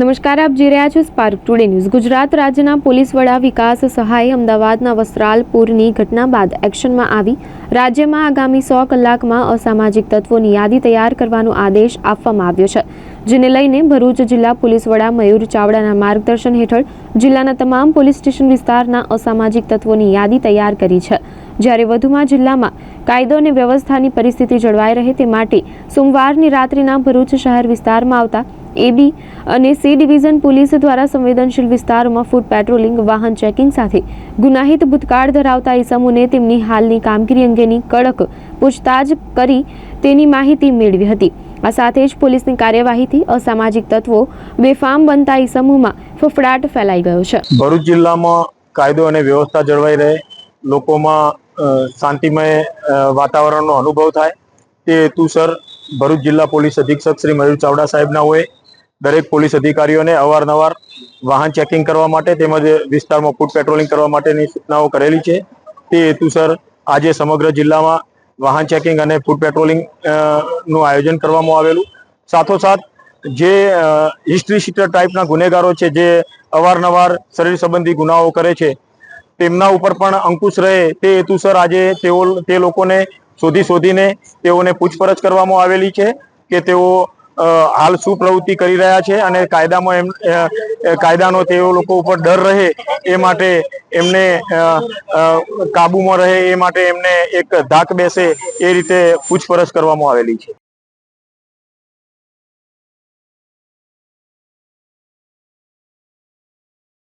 નમસ્કાર, આપ જોઈ રહ્યા છો સ્પાર્ક ટુડે ન્યૂઝ ગુજરાત રાજ્યના પોલીસ વડા વિકાસ સહાય અમદાવાદના વસ્ત્રાલપુરની ઘટના બાદ એક્શનમાં આવી. રાજ્યમાં આગામી સો કલાકમાં અસામાજિક તત્વોની યાદી તૈયાર કરવાનો આદેશ આપવામાં આવ્યો છે, જેને લઈને ભરૂચ જિલ્લા પોલીસ વડા મયુર ચાવડાના માર્ગદર્શન હેઠળ જિલ્લાના તમામ પોલીસ સ્ટેશન વિસ્તારના અસામાજિક તત્વોની યાદી તૈયાર કરી છે. જ્યારે વધુમાં જિલ્લામાં કાયદો અને વ્યવસ્થાની પરિસ્થિતિ જળવાઈ રહે તે માટે સોમવારની રાત્રિના ભરૂચ શહેર વિસ્તારમાં આવતા એબી અને સી ડિવિઝન પોલીસ દ્વારા સંવેદનશીલ વિસ્તારોમાં ફૂડ પેટ્રોલિંગ વાહન ચેકિંગ સાથે ગુનાહિત ભૂતકાળ ધરાવતા ઇસમોને તેમની હાલની કામગીરી અંગેની કડક પૂછતાછ કરી તેની માહિતી મેળવી હતી. આ સાથે જ પોલીસની કાર્યવાહીથી અસામાજિક તત્વો બેફામ બનતા ઇસમોમાં ફફડાટ ફેલાઈ ગયો છે. ભરૂચ જિલ્લામાં કાયદો અને વ્યવસ્થા જળવાઈ રહે, લોકોમાં શાંતિમય વાતાવરણનો અનુભવ થાય. તે હેતુસર ભરૂચ જિલ્લા પોલીસ અધિક્ષક શ્રી મયુર ચાવડા સાહેબના હોય દરેક પોલીસ અધિકારીઓને અવારનવાર વાહન ચેકિંગ કરવા માટે તેમજ વિસ્તારમાં ફૂડ પેટ્રોલિંગ કરવા માટેની સૂચનાઓ કરેલી છે. તે હેતુસર આજે સમગ્ર જિલ્લામાં વાહન ચેકિંગ અને ફૂડ પેટ્રોલિંગનું આયોજન કરવામાં આવેલું. સાથોસાથ જે હિસ્ટ્રી શીટર ટાઈપના ગુનેગારો છે, જે અવારનવાર શરીર સંબંધી ગુનાઓ કરે છે, તેમના ઉપર પણ અંકુશ રહે તે હેતુસર આજે તેઓ, તે લોકોને શોધી શોધીને તેઓને પૂછપરછ કરવામાં આવેલી છે કે તેઓ હાલ શું પ્રવૃત્તિ કરી રહ્યા છે અને કાયદામાં એમ કાયદાનો તેઓ લોકો ઉપર ડર રહે એ માટે એમને કાબુમાં રહે એ માટે એમને એક ધાક બેસે એ રીતે પૂછપરછ કરવામાં આવેલી છે.